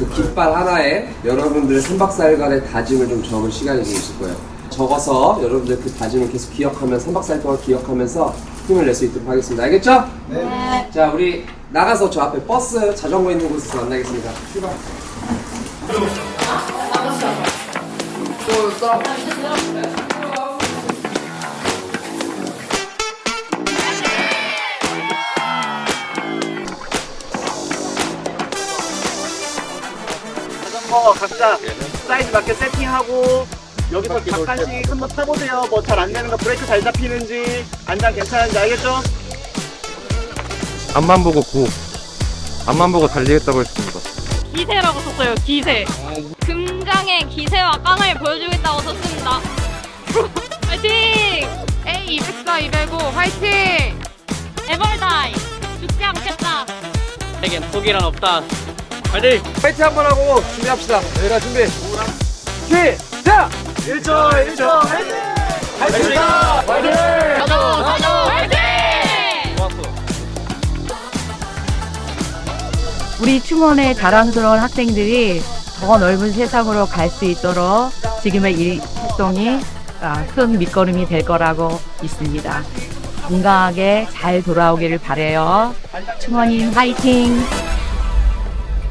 그 깃발 하나에 여러분들의 3박 4일간의 다짐을 좀 적을 시간이 좀 있을 거예요. 적어서 여러분들 그 다짐을 계속 기억하면 3박 4일 동안 기억하면서 힘을 낼 수 있도록 하겠습니다. 알겠죠? 네. 자, 우리 나가서 저 앞에 버스 자전거 있는 곳에서 만나겠습니다. 출발. 자전 거 각자 사이즈 맞게 세팅하고 여기서 잠깐씩 한번 타보세요. 뭐 잘 안 되는 거 브레이크 잘 잡히는지 안장 괜찮은지 알겠죠? 앞만 보고 고 앞만 보고 달리겠다고 했습니다 기세라고 썼어요, 기세. 금강의 기세와 깡을 보여주겠다고 썼습니다. 화이팅! A 204, 205, 화이팅! 에벌다이! 죽지 않겠다. 내겐 포기란 없다. 파이팅! 파이팅 한번 하고 준비합시다. 여기가 준비. 시작! 1초 1초 화이팅! 파이팅! 파이팅! 가자, 가자, 화이팅! 고맙소. 우리 충원의 자랑스러운 학생들이 더 넓은 세상으로 갈 수 있도록 지금의 이 활동이 아, 큰 밑거름이 될 거라고 믿습니다. 건강하게 잘 돌아오기를 바래요. 충원님 화이팅!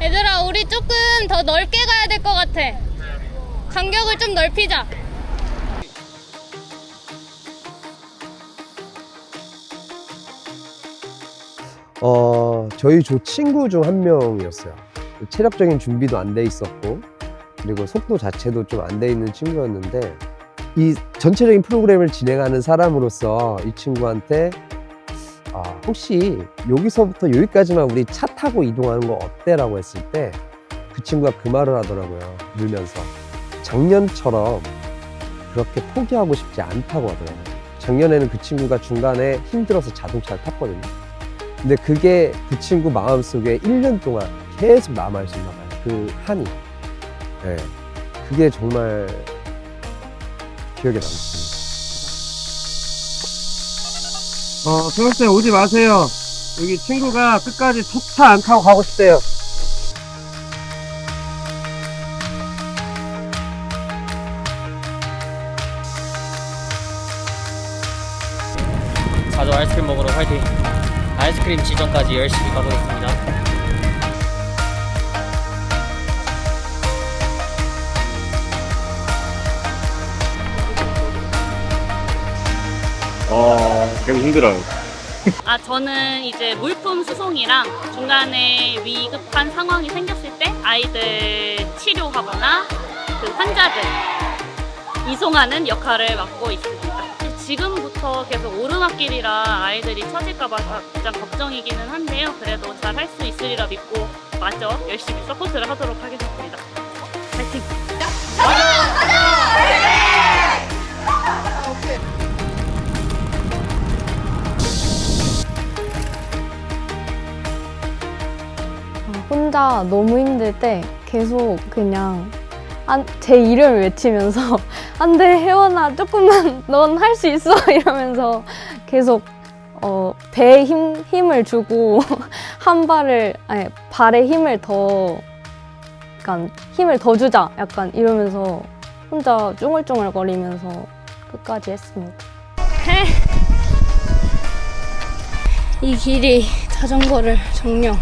얘들아, 우리 조금 더 넓게 가야 될 것 같아. 간격을 좀 넓히자. 어, 저희 조 친구 중 한 명이었어요. 체력적인 준비도 안 돼 있었고, 그리고 속도 자체도 좀 안 돼 있는 친구였는데, 이 전체적인 프로그램을 진행하는 사람으로서 이 친구한테, 아, 혹시 여기서부터 여기까지만 우리 차 타고 이동하는 거 어때? 라고 했을 때, 그 친구가 그 말을 하더라고요. 울면서. 작년처럼 그렇게 포기하고 싶지 않다고 하더라고요. 작년에는 그 친구가 중간에 힘들어서 자동차를 탔거든요. 근데 그게 그 친구 마음속에 1년 동안 계속 남아있었나 봐요. 그 한이. 네. 그게 정말 기억에 남습니다. 어 중학생 오지 마세요. 여기 친구가 끝까지 차안 타고 가고 싶대요. 자주 아이스크림 먹으러 파이팅! 아이스크림 지점까지 열심히 가보겠습니다. 어 되게 힘들어요 아, 저는 이제 물품 수송이랑 중간에 위급한 상황이 생겼을 때 아이들 치료하거나 그 환자들 이송하는 역할을 맡고 있습니다. 지금부터 계속 오르막길이라 아이들이 처질까봐 가장 걱정이기는 한데요. 그래도 잘 할 수 있으리라 믿고 마저 열심히 서포트를 하도록 하겠습니다. 혼자 너무 힘들 때 계속 그냥 안, 제 이름을 외치면서 안 돼 혜원아 조금만 넌 할 수 있어 이러면서 계속 어, 배에 힘, 힘을 주고 한 발을 아니 발에 힘을 더 약간 힘을 더 주자 약간 이러면서 혼자 쭝얼쭝얼거리면서 끝까지 했습니다. 이 길이 자전거를 정령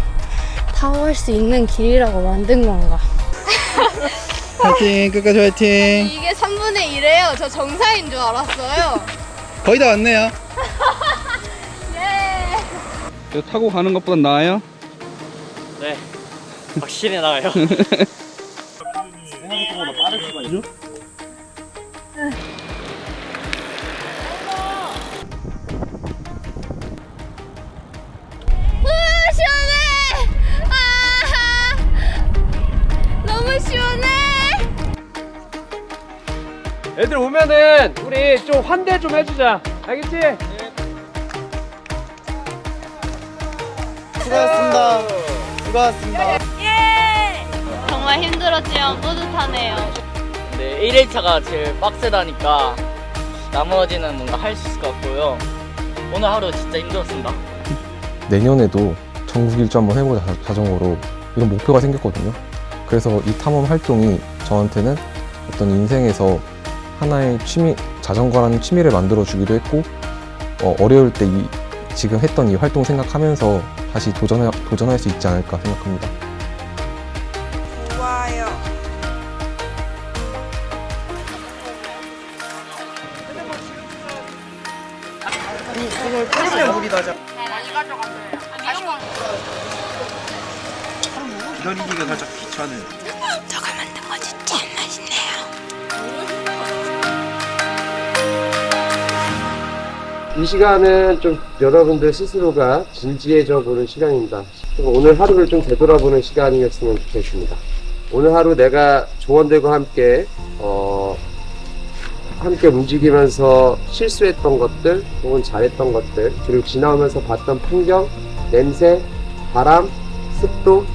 갈수 있는 길이라고 만든 건가? 화이팅 끝까지 화이팅 이게 3분의 1이에요. 저 정상인 줄 알았어요. 거의 다 왔네요 예. 이거 타고 가는 것보다 나아요? 네. 확실히 나아요. 환대 좀 해주자. 알겠지? 수고하셨습니다 수고하셨습니다 정말 힘들었지만 뿌듯하네요. 네, 1일차가 제일 빡세다니까 나머지는 뭔가 할 수 있을 것 같고요. 오늘 하루 진짜 힘들었습니다. 내년에도 전국 일주 한번 해보자 자- 자전거로 이런 목표가 생겼거든요. 그래서 이 탐험 활동이 저한테는 어떤 인생에서 하나의 취미, 자전거라는 취미를 만들어 주기도 했고, 어, 어려울 때 이, 지금 했던 이 활동 생각하면서 다시 도전해, 도전할 수 있지 않을까 생각합니다. 기다리기가 살짝 귀찮은. 이 시간은 좀 여러분들 스스로가 진지해져 보는 시간입니다. 오늘 하루를 좀 되돌아보는 시간이었으면 좋겠습니다. 오늘 하루 내가 조원들과 함께 어, 함께 움직이면서 실수했던 것들 혹은 잘했던 것들 그리고 지나오면서 봤던 풍경, 냄새, 바람, 습도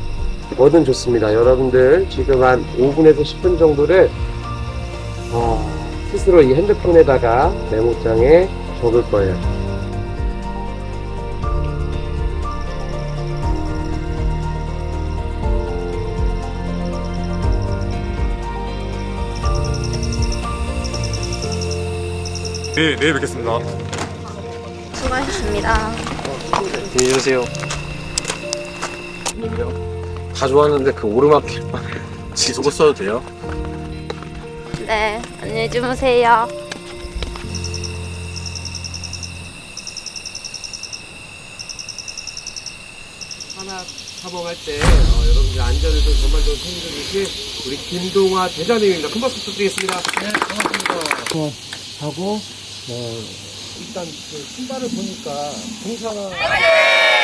뭐든 좋습니다. 여러분들 지금 한 5분에서 10분 정도를 어, 스스로 이 핸드폰에다가 메모장에 적을 거예요. 네, 내일 뵙겠습니다. 수고하셨습니다. 안녕히 계세요. 다 좋았는데 그 오르막길만 지속을 써도 돼요? 네, 안녕히 주무세요. 탐험할 때 어, 여러분들 안전을 좀 정말 좀 챙겨주신 우리 김동화 대장님입니다. 큰 박수 부탁드리겠습니다. 네, 반갑습니다. 하고 어, 일단 그 신발을 보니까 공사 끝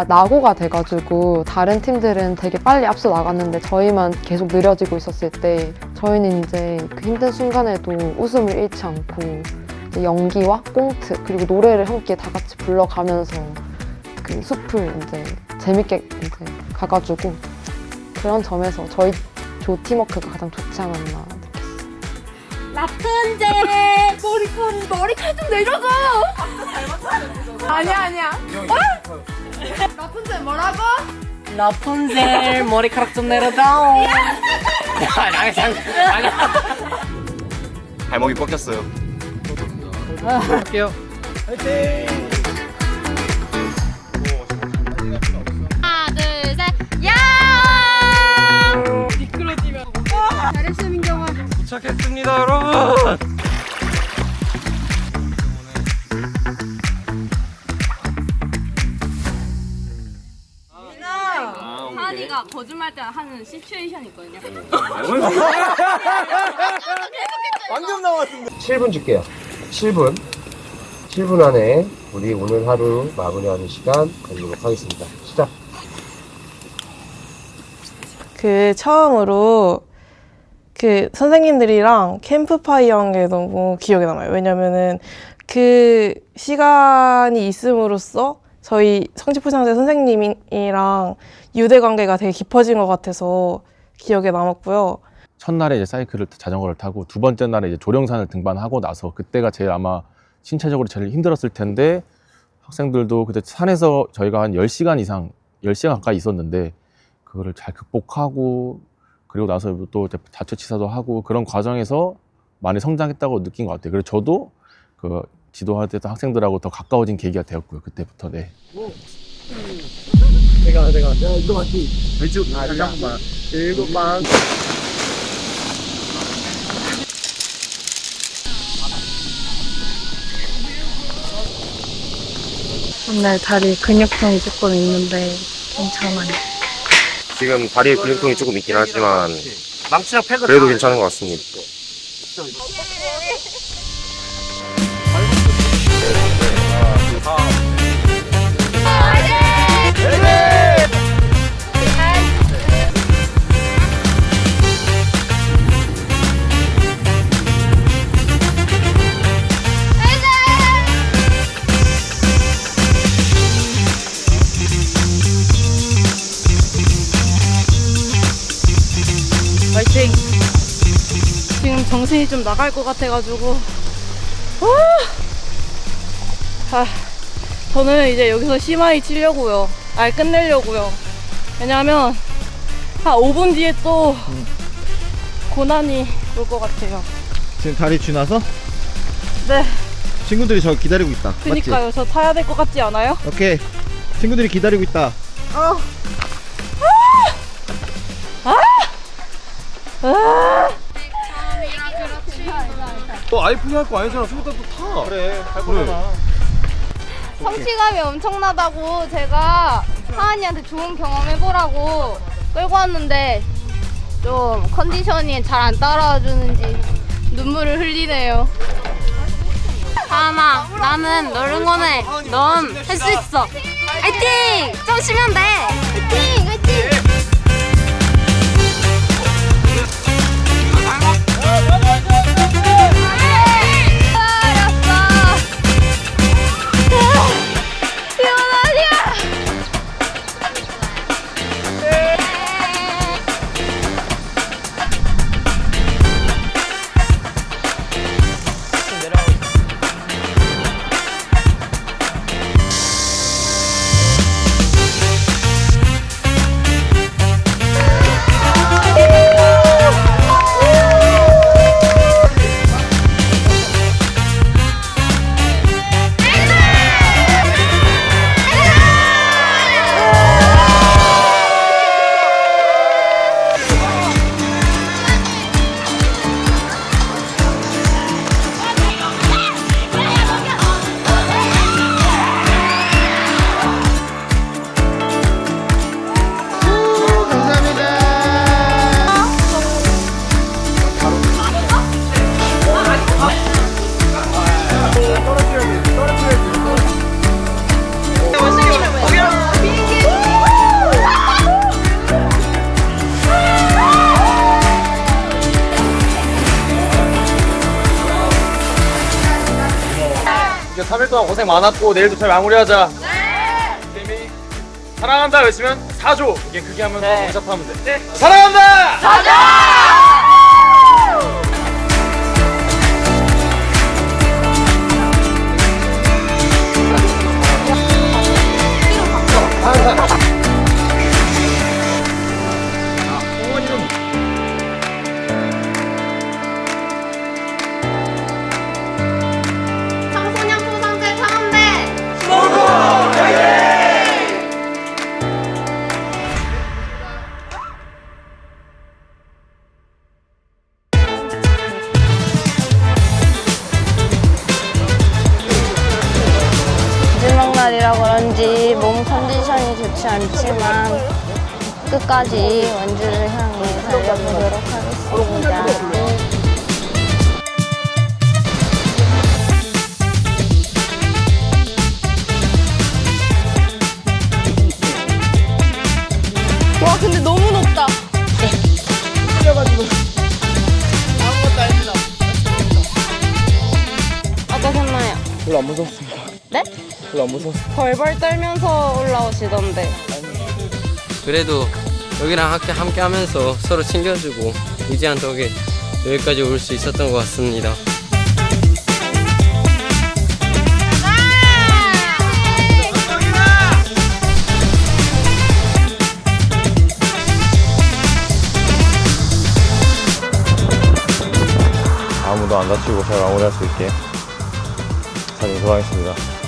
저희가 낙오가 돼가지고 다른 팀들은 되게 빨리 앞서 나갔는데 저희만 계속 느려지고 있었을 때 저희는 이제 그 힘든 순간에도 웃음을 잃지 않고 이제 연기와 꽁트 그리고 노래를 함께 다 같이 불러가면서 그 숲을 이제 재밌게 이제 가가지고 그런 점에서 저희 조 팀워크가 가장 좋지 않았나 느꼈어요. 라푼젤! 머리카락, 머리카락 좀 내려줘! 아니야, 아니야. 어? 라푼젤 뭐라고? 라푼젤 머리카락 좀 내려줘. 발목이 꺾였어요. 할게요. 하나, 둘, 셋, 야! 미끄러지면. 잘했어, 민경아. 도착했습니다, 여러분. 시츄에이션이 있거든요. 방금 나왔습니다. 7분 줄게요. 7분. 7분 안에 우리 오늘 하루 마무리하는 시간 가지도록 하겠습니다. 시작. 그 처음으로 그 선생님들이랑 캠프파이어 한 게 너무 기억에 남아요. 왜냐면은 그 시간이 있음으로써 저희 성지포장제 선생님이랑 유대 관계가 되게 깊어진 것 같아서 기억에 남았고요. 첫날에 이제 사이클을 자전거를 타고 두 번째 날에 이제 조령산을 등반하고 나서 그때가 제일 아마 신체적으로 제일 힘들었을 텐데 학생들도 그때 산에서 저희가 한 10시간 이상 10시간 가까이 있었는데 그거를 잘 극복하고 그리고 나서 또 다처치사도 하고 그런 과정에서 많이 성장했다고 느낀 것 같아요. 그래서 저도 그 지도하던 학생들하고 더 가까워진 계기가 되었고요. 그때부터 네. 내가, 내가. 야, 이거 맞지? 왼쪽, 아, 잠깐만. 일곱 방. 오늘 다리 근육통이 조금 있는데 괜찮아요. 지금 다리에 근육통이 조금 있긴 하지만 망치랑 팩을 그래도 다 괜찮은 것 같습니다. 정신이 좀 나갈 것 같아가지고 아, 아, 저는 이제 여기서 심하이 치려고요. 아 끝내려고요. 왜냐하면 한 5분 뒤에 또 고난이 올 것 같아요. 지금 다리 쥐나서? 네, 친구들이 저 기다리고 있다. 그니까요. 저 타야 될 것 같지 않아요? 오케이. 친구들이 기다리고 있다. 어. 너 아이폰 할거 아니잖아. 소보다 또 타. 그래. 할 거잖아. 성취감이 엄청나다고 제가 하은이한테 좋은 경험 해보라고 끌고 왔는데 좀 컨디션이 잘 안 따라와 주는지 눈물을 흘리네요. 하은아, 나는 널 응원해. 넌 할 수 있어. 화이팅! 좀 쉬면 돼. 동안 고생 많았고 내일도 잘 마무리하자. 네. 사랑한다 외치면 4조. 이게 크게 하면서 동작하면 돼. 사랑한다. 청소 끝까지 원주를 향해 달려보도록 하겠습니다. 와 근데 너무 높다. 어떠셨나요? 별로 안 무섭습니다. 네? 별로 안 무섭습니다. 벌벌 떨면서 올라오시던데. 그래도 여기랑 함께, 함께 하면서 서로 챙겨주고 의지한 덕에 여기까지 올 수 있었던 것 같습니다. 아무도 안 다치고 잘 마무리할 수 있게 잘 인수하겠습니다.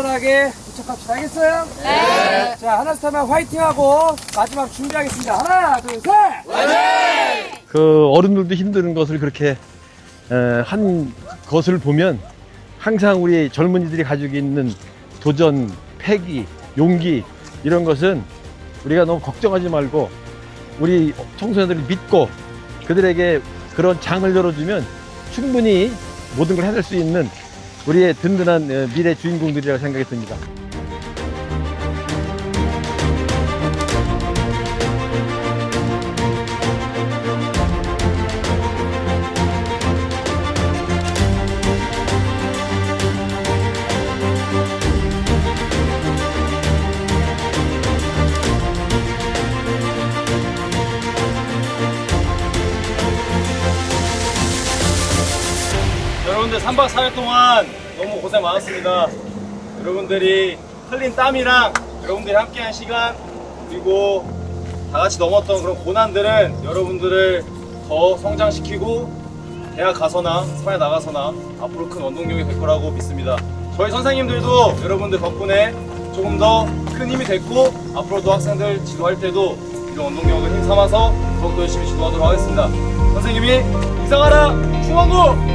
안전하게 도착합시다. 알겠어요? 네. 자, 하나 스타면 화이팅하고 마지막 준비하겠습니다. 하나, 둘, 셋! 그 어른들도 힘드는 것을 그렇게 에, 한 것을 보면 항상 우리 젊은이들이 가지고 있는 도전, 패기, 용기 이런 것은 우리가 너무 걱정하지 말고 우리 청소년들을 믿고 그들에게 그런 장을 열어주면 충분히 모든 걸 해낼 수 있는 우리의 든든한 어, 미래 주인공들이라고 생각이 듭니다. 3박 4일 동안 너무 고생 많았습니다. 여러분들이 흘린 땀이랑 여러분들이 함께한 시간 그리고 다 같이 넘었던 그런 고난들은 여러분들을 더 성장시키고 대학 가서나 사회 나가서나 앞으로 큰 원동력이 될 거라고 믿습니다. 저희 선생님들도 여러분들 덕분에 조금 더 큰 힘이 됐고 앞으로도 학생들 지도할 때도 이런 원동력을 힘삼아서 더욱더 열심히 지도하도록 하겠습니다. 선생님이 이상하라 그러면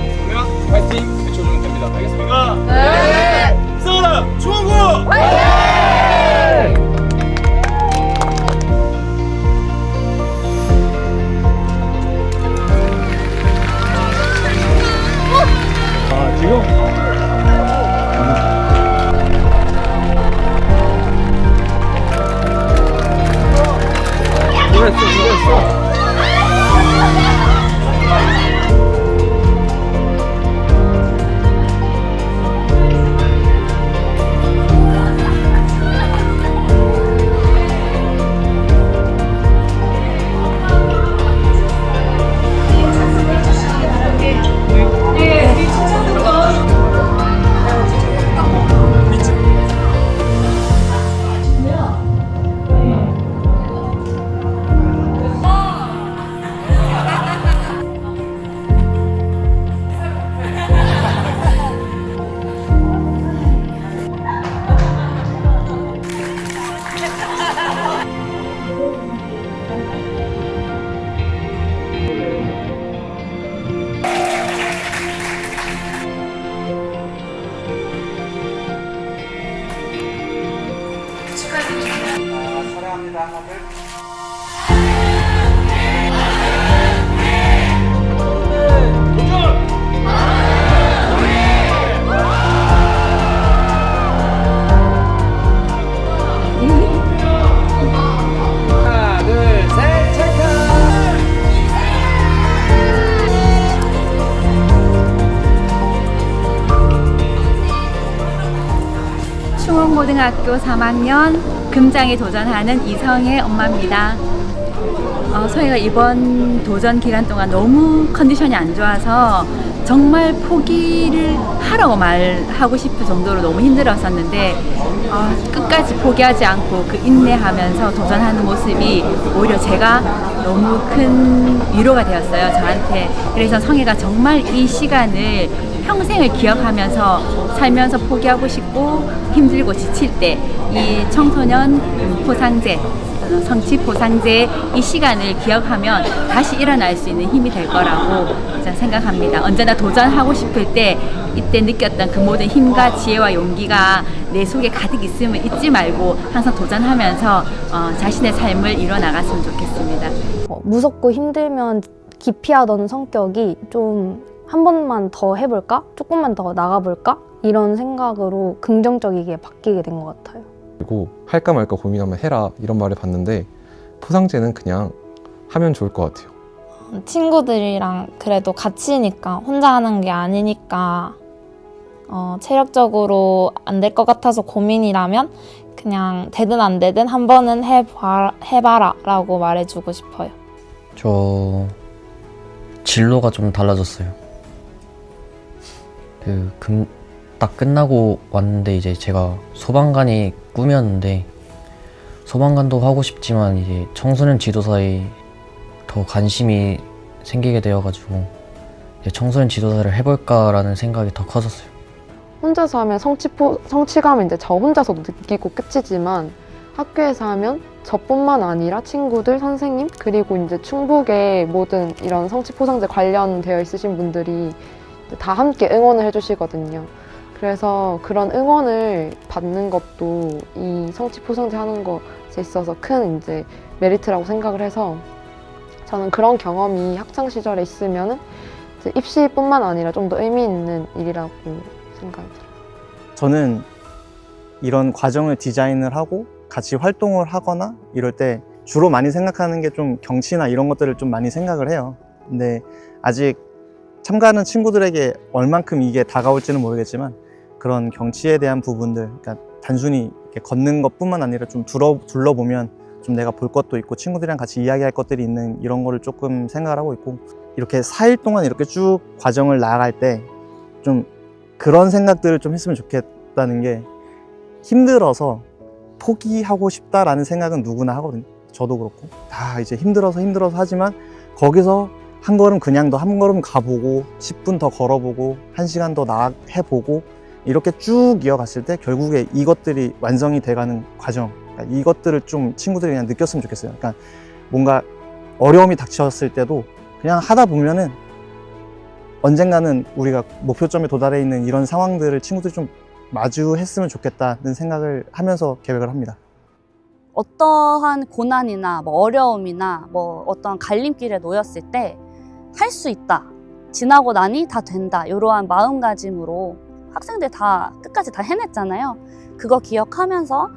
파이팅 외쳐주면 됩니다. 알겠습니까? 네. 이상하라 중원고 아, 지금? 수고했어, 수고했어. 충원고등학교 3학년 금장에 도전하는 이성의 엄마입니다. 어, 소희가 이번 도전 기간 동안 너무 컨디션이 안 좋아서 정말 포기를 하라고 말하고 싶을 정도로 너무 힘들었었는데 어, 끝까지 포기하지 않고 그 인내하면서 도전하는 모습이 오히려 제가 너무 큰 위로가 되었어요 저한테 그래서 성혜가 정말 이 시간을 평생을 기억하면서 살면서 포기하고 싶고 힘들고 지칠 때 이 청소년 포상제 어, 성취 포상제 이 시간을 기억하면 다시 일어날 수 있는 힘이 될 거라고 생각합니다. 언제나 도전하고 싶을 때 이때 느꼈던 그 모든 힘과 지혜와 용기가 내 속에 가득 있음을 잊지 말고 항상 도전하면서 어, 자신의 삶을 이뤄 나갔으면 좋겠습니다. 어, 무섭고 힘들면 기피하던 성격이 좀 한 번만 더 해볼까? 조금만 더 나가볼까? 이런 생각으로 긍정적이게 바뀌게 된 것 같아요. 그리고 할까 말까 고민하면 해라 이런 말을 봤는데 포상제는 그냥 하면 좋을 것 같아요. 친구들이랑 그래도 같이니까 혼자 하는 게 아니니까 어, 체력적으로 안 될 것 같아서 고민이라면 그냥 되든 안 되든 한 번은 해봐, 해봐라 라고 말해주고 싶어요. 저 진로가 좀 달라졌어요. 그 금 딱 끝나고 왔는데 이제 제가 소방관이 꿈이었는데 소방관도 하고 싶지만 이제 청소년 지도사에 더 관심이 생기게 되어가지고 청소년 지도사를 해볼까라는 생각이 더 커졌어요. 혼자서 하면 성취포, 성취감을 이제 저 혼자서도 느끼고 끝이지만 학교에서 하면 저뿐만 아니라 친구들, 선생님 그리고 이제 충북의 모든 이런 성취 포상제 관련되어 있으신 분들이 다 함께 응원을 해주시거든요. 그래서 그런 응원을 받는 것도 이 성취 포상제 하는 것에 있어서 큰 이제 메리트라고 생각을 해서 저는 그런 경험이 학창 시절에 있으면은 이제 입시뿐만 아니라 좀 더 의미 있는 일이라고 생각이 들어요. 저는 이런 과정을 디자인을 하고 같이 활동을 하거나 이럴 때 주로 많이 생각하는 게 좀 경치나 이런 것들을 좀 많이 생각을 해요. 근데 아직 참가하는 친구들에게 얼만큼 이게 다가올지는 모르겠지만 그런 경치에 대한 부분들, 그러니까 단순히 걷는 것뿐만 아니라 좀 둘러, 둘러보면 좀 내가 볼 것도 있고 친구들이랑 같이 이야기할 것들이 있는 이런 거를 조금 생각을 하고 있고 이렇게 4일 동안 이렇게 쭉 과정을 나아갈 때 좀 그런 생각들을 좀 했으면 좋겠다는 게 힘들어서 포기하고 싶다라는 생각은 누구나 하거든요. 저도 그렇고 다 이제 힘들어서 힘들어서 하지만 거기서 한 걸음 그냥 더 한 걸음 가보고 10분 더 걸어보고 1시간 더 나아 해보고 이렇게 쭉 이어갔을 때 결국에 이것들이 완성이 돼가는 과정 그러니까 이것들을 좀 친구들이 그냥 느꼈으면 좋겠어요. 그러니까 뭔가 어려움이 닥쳤을 때도 그냥 하다 보면은 언젠가는 우리가 목표점에 도달해 있는 이런 상황들을 친구들이 좀 마주했으면 좋겠다는 생각을 하면서 계획을 합니다. 어떠한 고난이나 뭐 어려움이나 뭐 어떠한 갈림길에 놓였을 때 할 수 있다. 지나고 나니 다 된다. 이러한 마음가짐으로 학생들 다 끝까지 다 해냈잖아요. 그거 기억하면서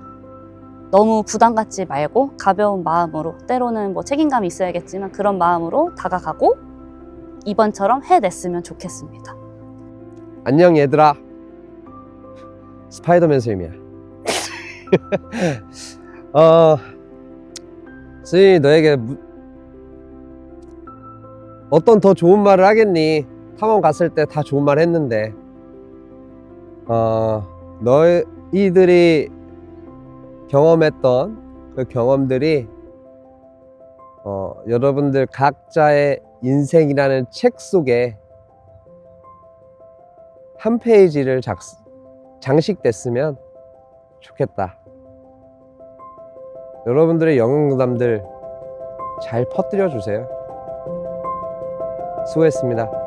너무 부담 갖지 말고 가벼운 마음으로 때로는 뭐 책임감이 있어야겠지만 그런 마음으로 다가가고 이번처럼 해냈으면 좋겠습니다. 안녕 얘들아 스파이더맨 쌤이야 어 스이 너에게 무- 어떤 더 좋은 말을 하겠니 탐험 갔을 때 다 좋은 말 했는데 어 너희들이 경험했던 그 경험들이 어 여러분들 각자의 인생이라는 책 속에 한 페이지를 작, 장식됐으면 좋겠다. 여러분들의 영웅담들 잘 퍼뜨려 주세요. 수고했습니다.